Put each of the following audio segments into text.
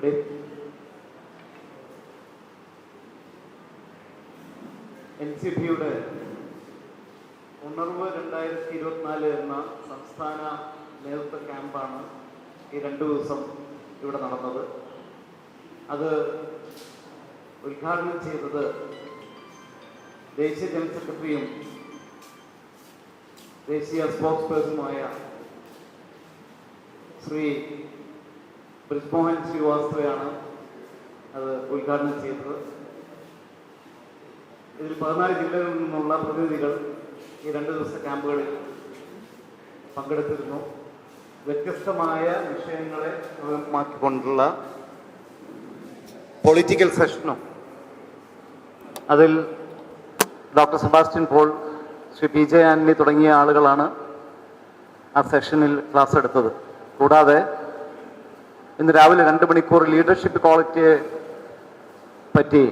ഇവിടെ. N C പിയുടെ ഉണർവ് രണ്ടായിരത്തി ഇരുപത്തിനാല് എന്ന സംസ്ഥാന നേതൃത്വ ക്യാമ്പാണ് ഈ രണ്ടു ദിവസം ഇവിടെ നടന്നത്. അത് ഉദ്ഘാടനം ചെയ്തത് ദേശീയ ജനറൽ സെക്രട്ടറിയും ദേശീയ സ്പോക്സ് പേഴ്സണുമായ ശ്രീ ബ്രിജ്മോഹൻ ശ്രീവാസ്തവയാണ് അത് ഉദ്ഘാടനം ചെയ്തത്. ഇതിൽ പതിനാല് ജില്ലകളിൽ നിന്നുള്ള പ്രതിനിധികൾ ഈ രണ്ട് ദിവസ ക്യാമ്പുകളിൽ പങ്കെടുത്തിരുന്നു. വ്യത്യസ്തമായ വിഷയങ്ങളെ മാറ്റിക്കൊണ്ടുള്ള പൊളിറ്റിക്കൽ സെഷനും അതിൽ doctor Sebastian Paul Shri P J Antony തുടങ്ങിയ ആളുകളാണ് ആ സെഷനിൽ ക്ലാസ് എടുത്തത്. കൂടാതെ ഇന്ന് രാവിലെ രണ്ട് മണിക്കൂർ ലീഡർഷിപ്പ് ക്വാളിറ്റിയെ പറ്റി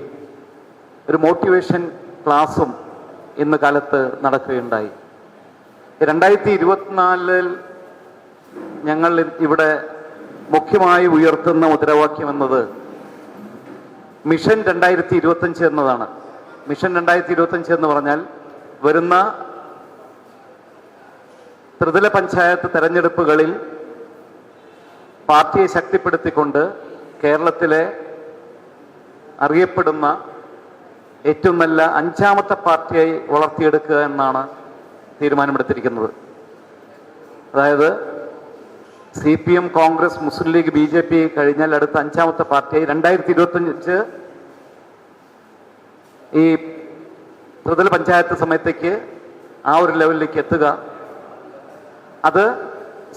ഒരു മോട്ടിവേഷൻ ക്ലാസ്സും ഇന്ന് കാലത്ത് നടക്കുകയുണ്ടായി. രണ്ടായിരത്തി ഇരുപത്തിനാലിൽ ഞങ്ങൾ ഇവിടെ മുഖ്യമായി ഉയർത്തുന്ന മുദ്രാവാക്യം എന്നത് മിഷൻ രണ്ടായിരത്തി ഇരുപത്തഞ്ച് എന്നതാണ്. മിഷൻ രണ്ടായിരത്തി ഇരുപത്തഞ്ച് എന്ന് പറഞ്ഞാൽ വരുന്ന ത്രിതല പഞ്ചായത്ത് തെരഞ്ഞെടുപ്പുകളിൽ പാർട്ടിയെ ശക്തിപ്പെടുത്തിക്കൊണ്ട് കേരളത്തിലെ അറിയപ്പെടുന്ന ഏറ്റവും നല്ല അഞ്ചാമത്തെ പാർട്ടിയായി വളർത്തിയെടുക്കുക എന്നാണ് തീരുമാനമെടുത്തിരിക്കുന്നത്. അതായത് C P M Congress Muslim League B J P കഴിഞ്ഞാൽ അടുത്ത അഞ്ചാമത്തെ പാർട്ടിയായി രണ്ടായിരത്തി ഇരുപത്തഞ്ച് ഈ ത്രിതല പഞ്ചായത്ത് സമയത്തേക്ക് ആ ഒരു ലെവലിലേക്ക് എത്തുക. അത്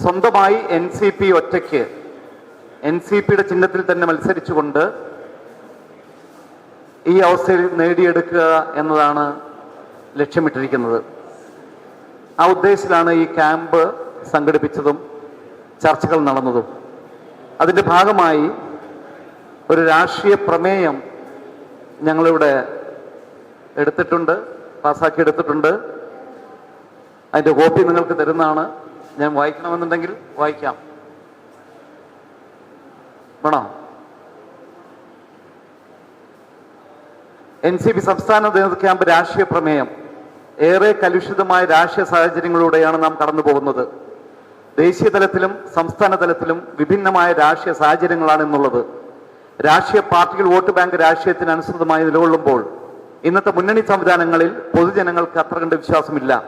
സ്വന്തമായി എൻ സി പി ഒറ്റയ്ക്ക് എൻ സി പിയുടെ ചിഹ്നത്തിൽ തന്നെ മത്സരിച്ചുകൊണ്ട് ഈ അവസ്ഥയിൽ നേടിയെടുക്കുക എന്നതാണ് ലക്ഷ്യമിട്ടിരിക്കുന്നത്. ആ ഉദ്ദേശത്തിലാണ് ഈ ക്യാമ്പ് സംഘടിപ്പിച്ചതും ചർച്ചകൾ നടന്നതും. അതിന്റെ ഭാഗമായി ഒരു രാഷ്ട്രീയ പ്രമേയം ഞങ്ങളിവിടെ എടുത്തിട്ടുണ്ട് പാസ്സാക്കി എടുത്തിട്ടുണ്ട് അതിന്റെ കോപ്പി നിങ്ങൾക്ക് തരുന്നതാണ്. ഞാൻ വായിക്കണമെന്നുണ്ടെങ്കിൽ വായിക്കാം. വേണോ? എൻ സി പി സംസ്ഥാന നേതൃത്വ ക്യാമ്പ് രാഷ്ട്രീയ പ്രമേയം. ഏറെ കലുഷിതമായ രാഷ്ട്രീയ സാഹചര്യങ്ങളിലൂടെയാണ് നാം കടന്നു പോകുന്നത്. ദേശീയ തലത്തിലും സംസ്ഥാന തലത്തിലും വിഭിന്നമായ രാഷ്ട്രീയ സാഹചര്യങ്ങളാണ് എന്നുള്ളത്. രാഷ്ട്രീയ പാർട്ടികൾ വോട്ട് ബാങ്ക് രാഷ്ട്രീയത്തിന് അനുസൃതമായി നിലകൊള്ളുമ്പോൾ ഇന്നത്തെ മുന്നണി സംവിധാനങ്ങളിൽ പൊതുജനങ്ങൾക്ക് അത്ര കണ്ട് വിശ്വാസമില്ല.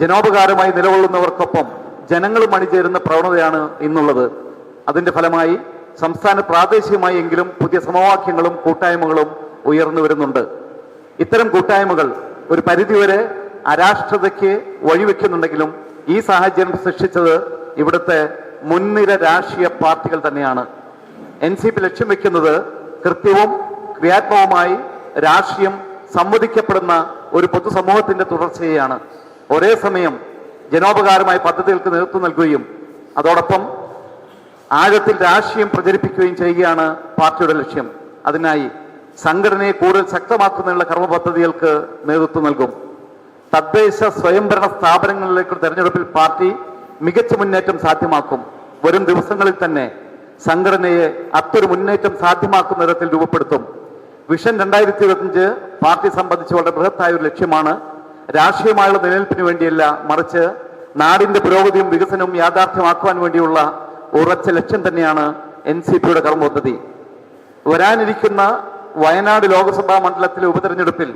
ജനോപകാരമായി നിലകൊള്ളുന്നവർക്കൊപ്പം ജനങ്ങളും അണിചേരുന്ന പ്രവണതയാണ് ഇന്നുള്ളത്. അതിന്റെ ഫലമായി സംസ്ഥാന പ്രാദേശികമായി എങ്കിലും പുതിയ സമവാക്യങ്ങളും കൂട്ടായ്മകളും ഉയർന്നു വരുന്നുണ്ട്. ഇത്തരം കൂട്ടായ്മകൾ ഒരു പരിധിവരെ അരാഷ്ട്രതയ്ക്ക് വഴിവെക്കുന്നുണ്ടെങ്കിലും ഈ സാഹചര്യം സൃഷ്ടിച്ചത് ഇവിടുത്തെ മുൻനിര രാഷ്ട്രീയ പാർട്ടികൾ തന്നെയാണ്. എൻ സി പി ലക്ഷ്യം വെക്കുന്നത് കൃത്യവും ക്രിയാത്മകവുമായി രാഷ്ട്രീയം സംവദിക്കപ്പെടുന്ന ഒരു പൊതുസമൂഹത്തിന്റെ തുടർച്ചയാണ് ഒരേ സമയം ജനോപകാരമായ പദ്ധതികൾക്ക് നേതൃത്വം നൽകുകയും അതോടൊപ്പം ആഴത്തിൽ രാഷ്ട്രീയം പ്രചരിപ്പിക്കുകയും ചെയ്യുകയാണ് പാർട്ടിയുടെ ലക്ഷ്യം. അതിനായി സംഘടനയെ കൂടുതൽ ശക്തമാക്കുന്നതിനുള്ള കർമ്മ പദ്ധതികൾക്ക് നേതൃത്വം നൽകും. തദ്ദേശ സ്വയംഭരണ സ്ഥാപനങ്ങളിലേക്ക് തെരഞ്ഞെടുപ്പിൽ പാർട്ടി മികച്ച മുന്നേറ്റം സാധ്യമാക്കും. വരും ദിവസങ്ങളിൽ തന്നെ സംഘടനയെ അത്തൊരു മുന്നേറ്റം സാധ്യമാക്കുന്ന തരത്തിൽ രൂപപ്പെടുത്തും. വിഷൻ രണ്ടായിരത്തി ഇരുപത്തിയഞ്ച് പാർട്ടി സംബന്ധിച്ച് വളരെ ബൃഹത്തായ ഒരു ലക്ഷ്യമാണ്. രാഷ്ട്രീയമായുള്ള നിലനിൽപ്പിന് വേണ്ടിയല്ല മറിച്ച് നാടിന്റെ പുരോഗതിയും വികസനവും യാഥാർത്ഥ്യമാക്കുവാൻ വേണ്ടിയുള്ള ഉറച്ച ലക്ഷ്യം തന്നെയാണ് എൻ സി പിയുടെ കർമ്മ പദ്ധതി വരാനിരിക്കുന്ന വയനാട് ലോക്സഭാ മണ്ഡലത്തിലെ ഉപതെരഞ്ഞെടുപ്പിൽ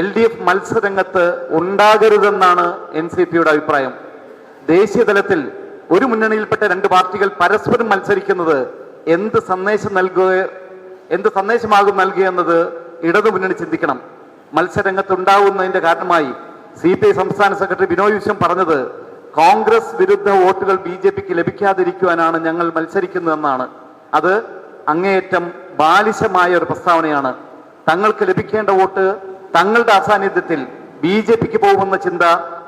എൽ ഡി എഫ് മത്സരരംഗത്ത് ഉണ്ടാകരുതെന്നാണ് എൻ സി പിയുടെ അഭിപ്രായം. ദേശീയ തലത്തിൽ ഒരു മുന്നണിയിൽപ്പെട്ട രണ്ട് പാർട്ടികൾ പരസ്പരം മത്സരിക്കുന്നത് എന്ത് സന്ദേശം നൽകുക എന്ത് സന്ദേശമാകും നൽകുക എന്നത് ഇടതു മുന്നണി ചിന്തിക്കണം. മത്സരരംഗത്ത് ഉണ്ടാവുന്നതിന്റെ കാരണമായി സി പി ഐ സംസ്ഥാന സെക്രട്ടറി ബിനോയ് വിശ്വം പറഞ്ഞത് കോൺഗ്രസ് വിരുദ്ധ വോട്ടുകൾ ബി ജെ പിക്ക് ലഭിക്കാതിരിക്കുവാനാണ് ഞങ്ങൾ മത്സരിക്കുന്നതെന്നാണ്. അത് അങ്ങേയറ്റം ബാലിശമായ ഒരു പ്രസ്താവനയാണ്. തങ്ങൾക്ക് ലഭിക്കേണ്ട വോട്ട് തങ്ങളുടെ അസാന്നിധ്യത്തിൽ ബി ജെ പിക്ക് പോകുമെന്ന ചിന്ത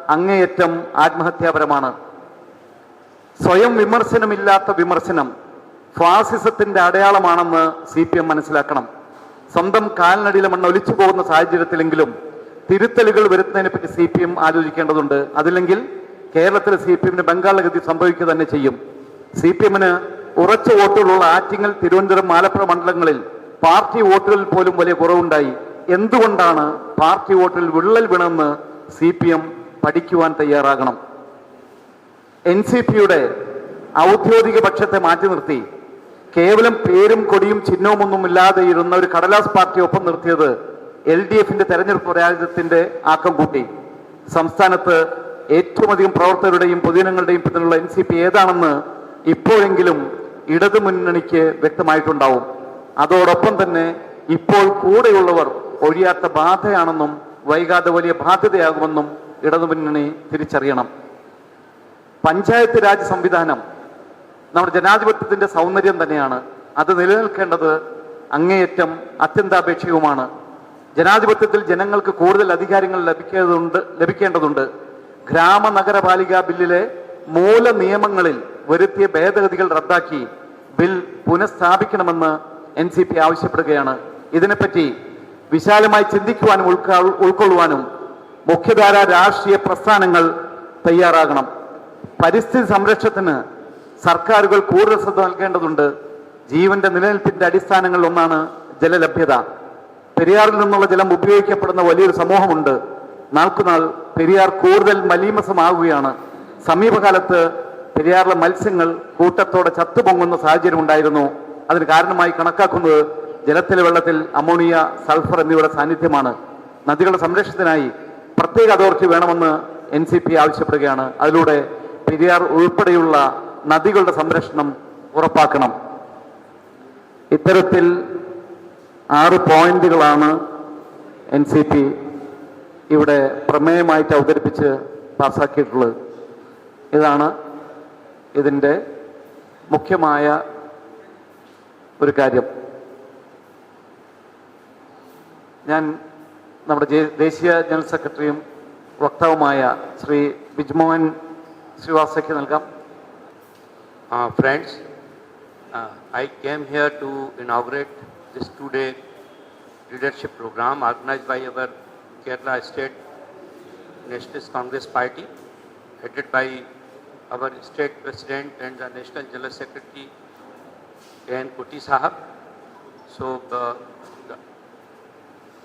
അങ്ങേയറ്റം ആത്മഹത്യാപരമാണ്. സ്വയം വിമർശനമില്ലാത്ത വിമർശനം ഫാസിസത്തിന്റെ അടയാളമാണെന്ന് സി പി എം മനസ്സിലാക്കണം. സ്വന്തം കാൽനടിയിലെ മണ്ണ് ഒലിച്ചു പോകുന്ന സാഹചര്യത്തിലെങ്കിലും തിരുത്തലുകൾ വരുത്തുന്നതിനെ പറ്റി സി പി എം ആലോചിക്കേണ്ടതുണ്ട്. അതില്ലെങ്കിൽ കേരളത്തിലെ സി പി എമ്മിന് ബംഗാളിലെ സംഭവിക്കുക തന്നെ ചെയ്യും. സി പി എമ്മിന് ഉറച്ച വോട്ടുകളുള്ള ആറ്റിങ്ങൽ തിരുവനന്തപുരം ആലപ്പുഴ മണ്ഡലങ്ങളിൽ പാർട്ടി വോട്ടുകളിൽ പോലും വലിയ കുറവുണ്ടായി. എന്തുകൊണ്ടാണ് പാർട്ടി വോട്ടിൽ വിള്ളൽ വീണെന്ന് സി പി എം പഠിക്കുവാൻ തയ്യാറാകണം? എൻ സി പിയുടെ ഔദ്യോഗിക പക്ഷത്തെ മാറ്റി നിർത്തി. കേവലം പേരും കൊടിയും ചിഹ്നവുമൊന്നും ഇല്ലാതെ ഇരുന്ന ഒരു കടലാസ് പാർട്ടി ഒപ്പം നിർത്തിയത് എൽ ഡി എഫിന്റെ തെരഞ്ഞെടുപ്പ് പരാജയത്തിന്റെ ആക്കം കൂട്ടി. സംസ്ഥാനത്ത് ഏറ്റവും അധികം പ്രവർത്തകരുടെയും പൊതുജനങ്ങളുടെയും പിന്തുണയുള്ള എൻ സി പി ഏതാണെന്ന് ഇപ്പോഴെങ്കിലും ഇടതുമുന്നണിക്ക് വ്യക്തമായിട്ടുണ്ടാവും. അതോടൊപ്പം തന്നെ ഇപ്പോൾ കൂടെയുള്ളവർ ഒഴിയാത്ത ബാധയാണെന്നും വൈകാതെ വലിയ ബാധ്യതയാകുമെന്നും ഇടതുമുന്നണി തിരിച്ചറിയണം. പഞ്ചായത്ത് രാജ് സംവിധാനം നമ്മുടെ ജനാധിപത്യത്തിന്റെ സൗന്ദര്യം തന്നെയാണ്. അത് നിലനിൽക്കേണ്ടത് അങ്ങേയറ്റം അത്യന്താപേക്ഷികവുമാണ്. ജനാധിപത്യത്തിൽ ജനങ്ങൾക്ക് കൂടുതൽ അധികാരങ്ങൾ ലഭിക്കേണ്ടതുണ്ട് ലഭിക്കേണ്ടതുണ്ട്. ഗ്രാമ നഗരപാലിക ബില്ലിലെ മൂല നിയമങ്ങളിൽ വരുത്തിയ ഭേദഗതികൾ റദ്ദാക്കി ബിൽ പുനഃസ്ഥാപിക്കണമെന്ന് എൻ സി പി ആവശ്യപ്പെടുകയാണ്. ഇതിനെപ്പറ്റി വിശാലമായി ചിന്തിക്കുവാനും ഉൾക്കൊള്ളുവാനും മുഖ്യധാര രാഷ്ട്രീയ പ്രസ്ഥാനങ്ങൾ തയ്യാറാകണം. പരിസ്ഥിതി സംരക്ഷണത്തിന് സർക്കാരുകൾ കൂടുതൽ ശ്രദ്ധ നൽകേണ്ടതുണ്ട്. ജീവന്റെ നിലനിൽപ്പിന്റെ അടിസ്ഥാനങ്ങളിൽ ഒന്നാണ് ജലലഭ്യത. പെരിയാറിൽ നിന്നുള്ള ജലം ഉപയോഗിക്കപ്പെടുന്ന വലിയൊരു സമൂഹമുണ്ട്. നാൾക്കുനാൾ പെരിയാർ കൂടുതൽ മലീമസമാവുകയാണ്. സമീപകാലത്ത് പെരിയാറിലെ മത്സ്യങ്ങൾ കൂട്ടത്തോടെ ചത്തുപൊങ്ങുന്ന സാഹചര്യം ഉണ്ടായിരുന്നു. അതിന് കാരണമായി കണക്കാക്കുന്നത് ജലത്തിലെ വെള്ളത്തിൽ അമോണിയ സൾഫർ എന്നിവയുടെ സാന്നിധ്യമാണ്. നദികളുടെ സംരക്ഷണത്തിനായി പ്രത്യേക അതോറിറ്റി വേണമെന്ന് എൻ സി പി ആവശ്യപ്പെടുകയാണ്. അതിലൂടെ പെരിയാർ ഉൾപ്പെടെയുള്ള നദികളുടെ സംരക്ഷണം ഉറപ്പാക്കണം. ഇത്തരത്തിൽ ആറ് പോയിന്റുകളാണ് എൻ സി പി ഇവിടെ പ്രമേയമായിട്ട് അവതരിപ്പിച്ച് പാസ്സാക്കിയിട്ടുള്ളത് ഇതാണ് ഇതിന്റെ മുഖ്യമായ ഒരു കാര്യം. ഞാൻ നമ്മുടെ ദേശീയ ജനറൽ സെക്രട്ടറിയും വക്താവുമായ ശ്രീ ബിജ്മോഹൻ ശ്രീവാസയ്ക്ക് നൽകാം. Friends I came here to inaugurate this today leadership programme program by our Kerala State Nationalist Congress Party, headed by our State President and the National General Secretary, N. Kuti Sahab. So, the-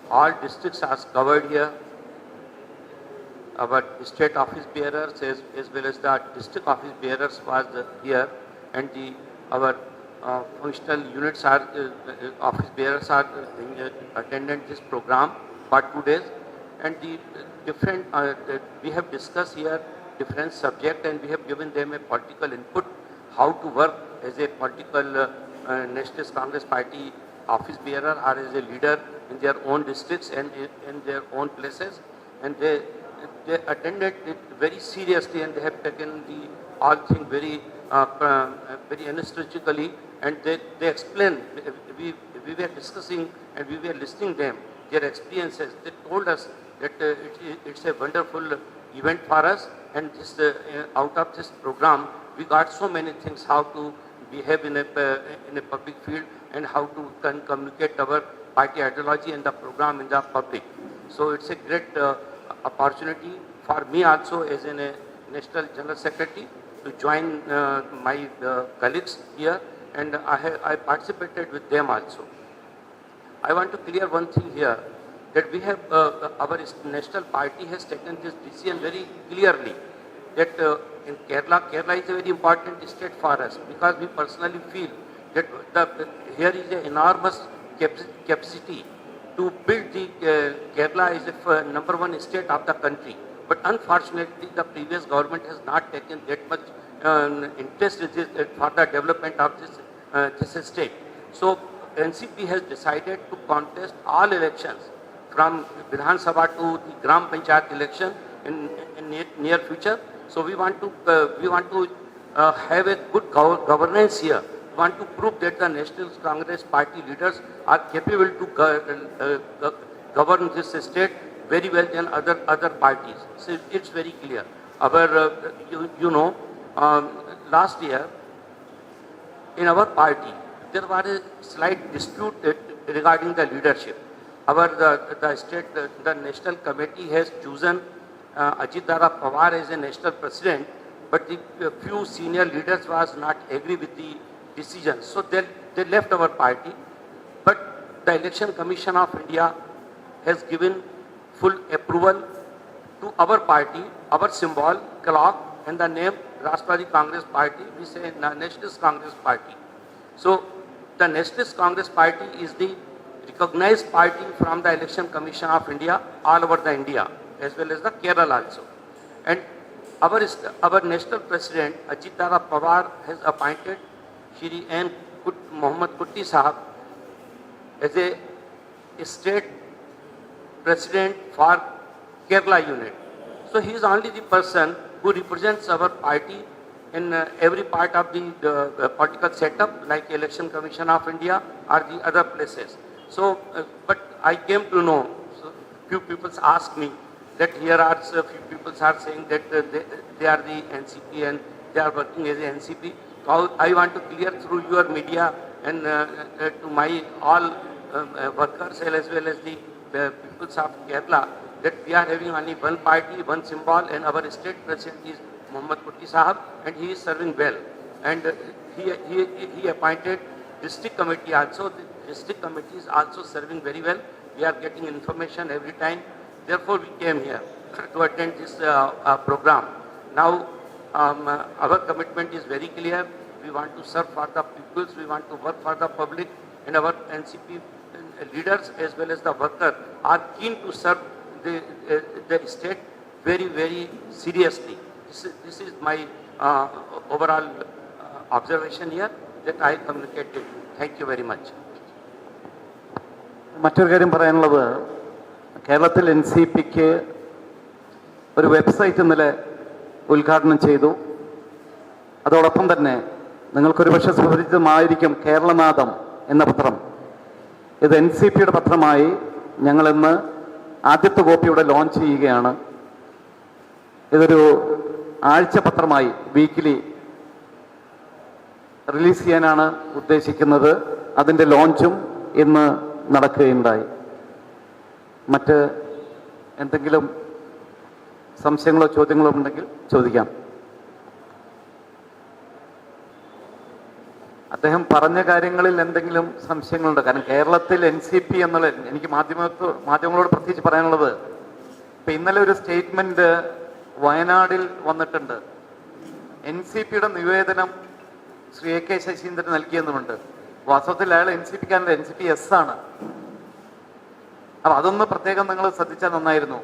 all districts are covered here our state office bearers as, as well as the district office bearers was here and the our uh, functional units are uh, uh, office bearers are uh, uh, attended this program for two days and the uh, different uh, we have discussed here different subject and we have given them a political input how to work as a political uh, uh, nationalist congress party office bearer or as a leader in their own districts and in, their own places. And they they attended it very seriously and they have taken the all thing very uh, uh, very anesthetically. And they, they explained we, we were discussing and we were listening them their experiences. They told us that uh, it, it's a wonderful event for us. And this uh, uh, out of this program we got so many things how to behave in a in a public field and how to communicate our party ideology and the program in the public. So it's a great opportunity for me also as a national general secretary to join uh, my uh, colleagues here. And I, have, I participated with them also. I want to clear one thing here that we have uh, our national party has taken this decision very clearly that uh, in Kerala, Kerala is a very important state for us because we personally feel that the, here is an enormous capacity to build the uh, Kerala is f- number one state of the country. But unfortunately, the previous government has not taken that much um, interest uh, for the development of this, uh, this state. So NCP has decided to contest all elections from Vidhan Sabha to the Gram Panchayat election in, in near, future. So we want to uh, we want to uh, have a good gov- governance here. We want to prove that the National Congress Party leaders are capable to go- uh, go- govern this state very well than other other parties. So it's very clear. Our uh, you, you know um, last year in our party, there was a slight dispute regarding the leadership. Our the, the state, the, the national committee has chosen uh, Ajit Dara Pawar as a national president, but the uh, few senior leaders was not agree with the decision, So they, they left our party. But the Election Commission of India has given full approval to our party, our symbol, clock, and the name Rashtradi Congress Party, we say Na- Nationalist Congress Party. So the Nationalist Congress Party is the recognized party from the Election Commission of India all over the India, as well as the Kerala also. And our, our national president, Ajit Dada Pawar, has appointed Shri N. Kut- Mohammad Kutti Sahab as a state president for Kerala unit. So he is only the person who represents our party in uh, every part of the, the, the political setup, like Election Commission of India or the other places. So, uh, but I came to know, so few people ask me that here are so few people are saying that uh, they, they are the NCP and they are working as a NCP. I want to clear through your media and uh, uh, to my all um, uh, workers as well as the uh, peoples of Kerala that we are having only one party, one symbol, and our state president is Muhammad Kutti Sahab, and he is serving well. And uh, he, he, he appointed district committee also. District committee is also serving very well. We are getting information every time. Therefore, we came here to attend this uh, uh, program. Now, um, uh, our commitment is very clear. We want to serve for the peoples. We want to work for the public, and our NCP leaders as well as the worker are keen to serve the, uh, the state very, very seriously. This is, this is my uh, overall uh, observation here that I communicated. Thank you very much. മറ്റൊരു കാര്യം പറയാനുള്ളത് കേരളത്തിൽ N C പിക്ക് ഒരു website ഇന്നലെ ഉദ്ഘാടനം ചെയ്തു. അതോടൊപ്പം തന്നെ നിങ്ങൾക്കൊരു പക്ഷേ സുപരിചിതമായിരിക്കും കേരളനാഥം എന്ന പത്രം. ഇത് എൻ സി പിയുടെ പത്രമായി ഞങ്ങളിന്ന് ആദ്യത്തെ കോപ്പി ഇവിടെ ലോഞ്ച് ചെയ്യുകയാണ്. ഇതൊരു ആഴ്ച പത്രമായി വീക്കിലി റിലീസ് ചെയ്യാനാണ് ഉദ്ദേശിക്കുന്നത്. അതിന്റെ ലോഞ്ചും ഇന്ന് നടക്കുകയുണ്ടായി. മറ്റ് എന്തെങ്കിലും സംശയങ്ങളോ ചോദ്യങ്ങളോ ഉണ്ടെങ്കിൽ ചോദിക്കാം. അദ്ദേഹം പറഞ്ഞ കാര്യങ്ങളിൽ എന്തെങ്കിലും സംശയങ്ങളുണ്ട്? കാരണം കേരളത്തിൽ എൻ സി പി എന്നുള്ള എനിക്ക് മാധ്യമത്ത് മാധ്യമങ്ങളോട് പ്രത്യേകിച്ച് പറയാനുള്ളത് ഇപ്പൊ ഇന്നലെ ഒരു സ്റ്റേറ്റ്മെന്റ് വയനാടിൽ വന്നിട്ടുണ്ട്. എൻ സി പിയുടെ നിവേദനം ശ്രീ എ കെ ശശീന്ദ്രൻ നൽകിയെന്നുമുണ്ട്. വാസ്തവത്തിൽ അയാൾ എൻ സി പിക്കാരന്റെ എൻ സി പി എസ് ആണ്. അപ്പൊ അതൊന്ന് പ്രത്യേകം നിങ്ങൾ ശ്രദ്ധിച്ചാൽ നന്നായിരുന്നു.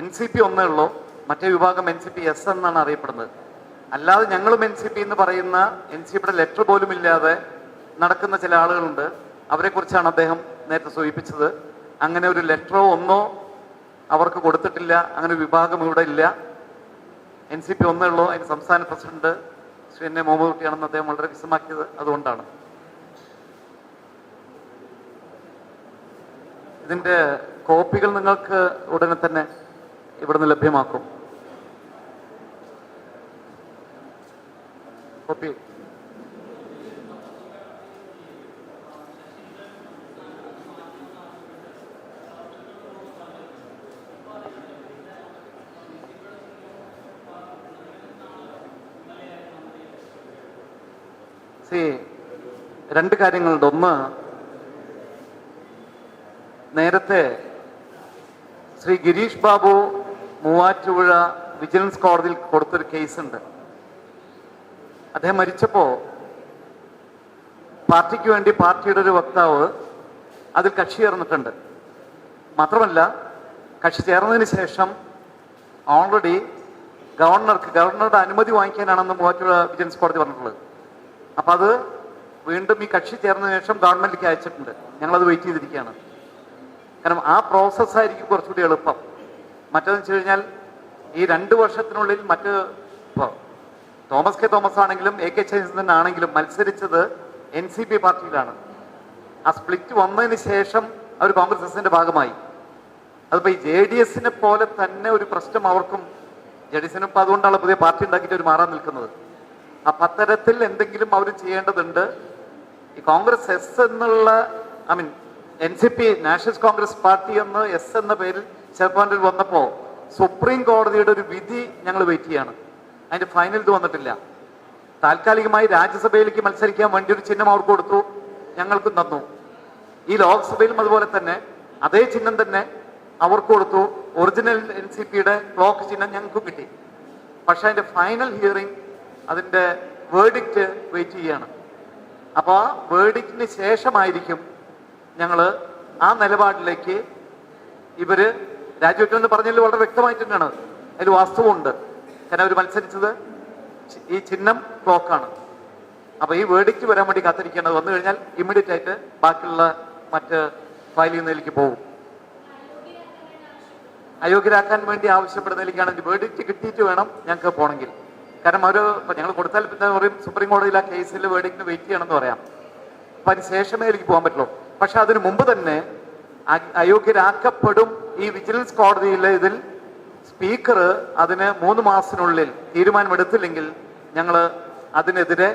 എൻ സി പി ഒന്നേ ഉള്ളൂ. മറ്റേ വിഭാഗം എൻ സി പി എസ് എന്നാണ് അറിയപ്പെടുന്നത്. അല്ലാതെ ഞങ്ങളും എൻ സി പി എന്ന് പറയുന്ന എൻ സി പിയുടെ ലെറ്റർ പോലും ഇല്ലാതെ നടക്കുന്ന ചില ആളുകളുണ്ട്. അവരെ കുറിച്ചാണ് അദ്ദേഹം നേരത്തെ സൂചിപ്പിച്ചത്. അങ്ങനെ ഒരു ലെറ്ററോ ഒന്നോ അവർക്ക് കൊടുത്തിട്ടില്ല. അങ്ങനെ വിഭാഗം ഇവിടെ ഇല്ല. എൻ സി പി ഒന്നേ ഉള്ളൂ. അതിന് സംസ്ഥാന president Shri N A Muhammad കുട്ടിയാണെന്ന് അദ്ദേഹം വളരെ വിശദമാക്കിയത് അതുകൊണ്ടാണ്. ഇതിന്റെ കോപ്പികൾ നിങ്ങൾക്ക് ഉടനെ തന്നെ ഇവിടുന്ന് ലഭ്യമാക്കും. കോപ്പി. രണ്ട് കാര്യങ്ങളുണ്ട്. ഒന്ന് നേരത്തെ ശ്രീ ഗിരീഷ് ബാബു മൂവാറ്റുപുഴ വിജിലൻസ് കോടതിയിൽ കൊടുത്തൊരു കേസുണ്ട്. അദ്ദേഹം മരിച്ചപ്പോ പാർട്ടിക്ക് വേണ്ടി പാർട്ടിയുടെ ഒരു വക്താവ് അതിൽ കക്ഷി ചേർന്നിട്ടുണ്ട്. മാത്രമല്ല കക്ഷി ചേർന്നതിന് ശേഷം ഓൾറെഡി ഗവർണർക്ക് ഗവർണറുടെ അനുമതി വാങ്ങിക്കാനാണെന്ന് മൂവാറ്റുപുഴ വിജിലൻസ് കോടതി പറഞ്ഞിട്ടുള്ളത്. അപ്പൊ അത് വീണ്ടും ഈ കക്ഷി ചേർന്നതിന് ശേഷം ഗവൺമെന്റിലേക്ക് അയച്ചിട്ടുണ്ട്. ഞങ്ങളത് വെയിറ്റ് ചെയ്തിരിക്കുകയാണ്. കാരണം ആ പ്രോസസ്സായിരിക്കും കുറച്ചുകൂടി എളുപ്പം. മറ്റേതെന്ന് വെച്ച് കഴിഞ്ഞാൽ ഈ രണ്ട് വർഷത്തിനുള്ളിൽ മറ്റ് തോമസ് കെ തോമസ് ആണെങ്കിലും എ കെ ശശീന്ദ്രൻ ആണെങ്കിലും മത്സരിച്ചത് എൻ സി പി പാർട്ടിയിലാണ്. ആ സ്പ്ലിറ്റ് വന്നതിന് ശേഷം അവർ കോൺഗ്രസ് എസിന്റെ ഭാഗമായി. അതിപ്പോ ഈ ജെ ഡി എസിനെ പോലെ തന്നെ ഒരു പ്രശ്നം അവർക്കും ജെ ഡി എസിനും അതുകൊണ്ടാണ് പുതിയ പാർട്ടി ഉണ്ടാക്കിയിട്ട് അവർ മാറാൻ നിൽക്കുന്നത്. അപ്പൊ അത്തരത്തിൽ എന്തെങ്കിലും അവർ ചെയ്യേണ്ടതുണ്ട്. ഈ കോൺഗ്രസ് എസ് എന്നുള്ള I mean N C P national Congress party എന്ന് എസ് എന്ന പേരിൽ ചെറുപ്പാണ്ടിൽ വന്നപ്പോൾ സുപ്രീം കോടതിയുടെ ഒരു വിധി ഞങ്ങൾ വെയിറ്റ് ചെയ്യാണ്. അതിന്റെ ഫൈനൽ ഇത് വന്നിട്ടില്ല. താൽക്കാലികമായി രാജ്യസഭയിലേക്ക് മത്സരിക്കാൻ വേണ്ടി ഒരു ചിഹ്നം അവർക്ക് കൊടുത്തു. ഞങ്ങൾക്കും തന്നു. ഈ ലോക്സഭയിലും അതുപോലെ തന്നെ അതേ ചിഹ്നം തന്നെ അവർക്ക് കൊടുത്തു. ഒറിജിനൽ എൻ സി പിയുടെ ക്ലോക്ക് ചിഹ്നം ഞങ്ങൾക്കും കിട്ടി. പക്ഷെ അതിന്റെ ഫൈനൽ ഹിയറിംഗ് അതിന്റെ വേർഡിക്റ്റ് വെയിറ്റ് ചെയ്യാണ്. അപ്പോൾ ആ വേർഡിക്റ്റിന് ശേഷമായിരിക്കും ഞങ്ങൾ ആ നിലപാടിലേക്ക് ഇവർ രാജിവെക്കുമെന്ന് പറഞ്ഞതിൽ വളരെ വ്യക്തമായിട്ട് തന്നെയാണ്. അതിൽ വാസ്തവമുണ്ട്. കാരണം അവർ മത്സരിച്ചത് ഈ ചിഹ്നം ക്ലോക്കാണ് അപ്പൊ ഈ വേർഡിക്റ്റ് വരാൻ വേണ്ടി കാത്തിരിക്കേണ്ടത് വന്നു കഴിഞ്ഞാൽ ഇമ്മീഡിയറ്റ് ആയിട്ട് ബാക്കിയുള്ള മറ്റ് ഫയൽ ചെയ്യുന്നതിലേക്ക് പോകും. അയോഗ്യരാക്കാൻ വേണ്ടി ആവശ്യപ്പെടുന്നതിലേക്കാണ് വേർഡിക്റ്റ് കിട്ടിയിട്ട് വേണം ഞങ്ങൾക്ക് പോകണമെങ്കിൽ. കാരണം ഒരു ഞങ്ങൾ കൊടുത്താൽ പിന്നെ പറയും സുപ്രീം കോടതിയിൽ ആ കേസിൽ വേർഡിക്റ്റിന് വെയിറ്റ് ചെയ്യണമെന്ന് പറയാം. അപ്പൊ അതിന് ശേഷമേ എനിക്ക് പോകാൻ പറ്റുള്ളൂ. പക്ഷെ അതിനു മുമ്പ് തന്നെ അയോഗ്യരാക്കപ്പെടും ഈ വിജിലൻസ് കോടതിയിലെ ഇതിൽ സ്പീക്കർ അതിന് മൂന്ന് മാസത്തിനുള്ളിൽ തീരുമാനമെടുത്തില്ലെങ്കിൽ ഞങ്ങൾ അതിനെതിരെ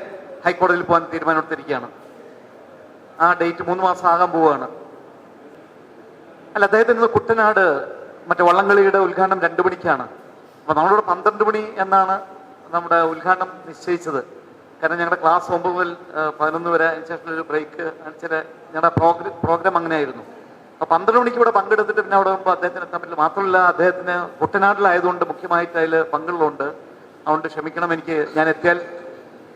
ഹൈക്കോടതിയിൽ പോകാൻ തീരുമാനമെടുത്തിരിക്കുകയാണ്. ആ ഡേറ്റ് മൂന്ന് മാസം ആകാൻ പോവുകയാണ്. അല്ല അദ്ദേഹത്തിന് ഇന്ന് കുട്ടനാട് മറ്റേ വള്ളംകളിയുടെ ഉദ്ഘാടനം രണ്ടു മണിക്കാണ്. അപ്പൊ നമ്മളിവിടെ പന്ത്രണ്ട് മണി എന്നാണ് നമ്മുടെ ഉദ്ഘാടനം നിശ്ചയിച്ചത്. കാരണം ഞങ്ങളുടെ ക്ലാസ് ഒമ്പത് മുതൽ പതിനൊന്ന് വരെ അതിന് ശേഷം ഒരു ബ്രേക്ക് ചില ഞങ്ങളുടെ പ്രോഗ്രാം പ്രോഗ്രാം അങ്ങനെയായിരുന്നു. അപ്പൊ പന്ത്രണ്ട് മണിക്ക് ഇവിടെ പങ്കെടുത്തിട്ട് പിന്നെ അവിടെ പോകുമ്പോൾ അദ്ദേഹത്തിന് എത്താൻ പറ്റില്ല. മാത്രമല്ല അദ്ദേഹത്തിന് കുട്ടനാട്ടിലായതുകൊണ്ട് മുഖ്യമായിട്ട് അതിൽ പങ്കുള്ളതുകൊണ്ട് അതുകൊണ്ട് ക്ഷമിക്കണം എനിക്ക് ഞാൻ എത്തിയാൽ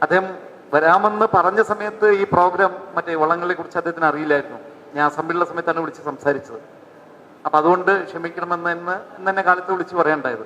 അദ്ദേഹം വരാമെന്ന് പറഞ്ഞ സമയത്ത് ഈ പ്രോഗ്രാം മറ്റേ വള്ളങ്ങളെ കുറിച്ച് അദ്ദേഹത്തിന് അറിയില്ലായിരുന്നു. ഞാൻ അസംബ്ലിയുടെ സമയത്താണ് വിളിച്ച് സംസാരിച്ചത്. അപ്പൊ അതുകൊണ്ട് ക്ഷമിക്കണമെന്ന് എന്ന് എന്നെ കാലത്ത് വിളിച്ച് പറയണ്ടായത്.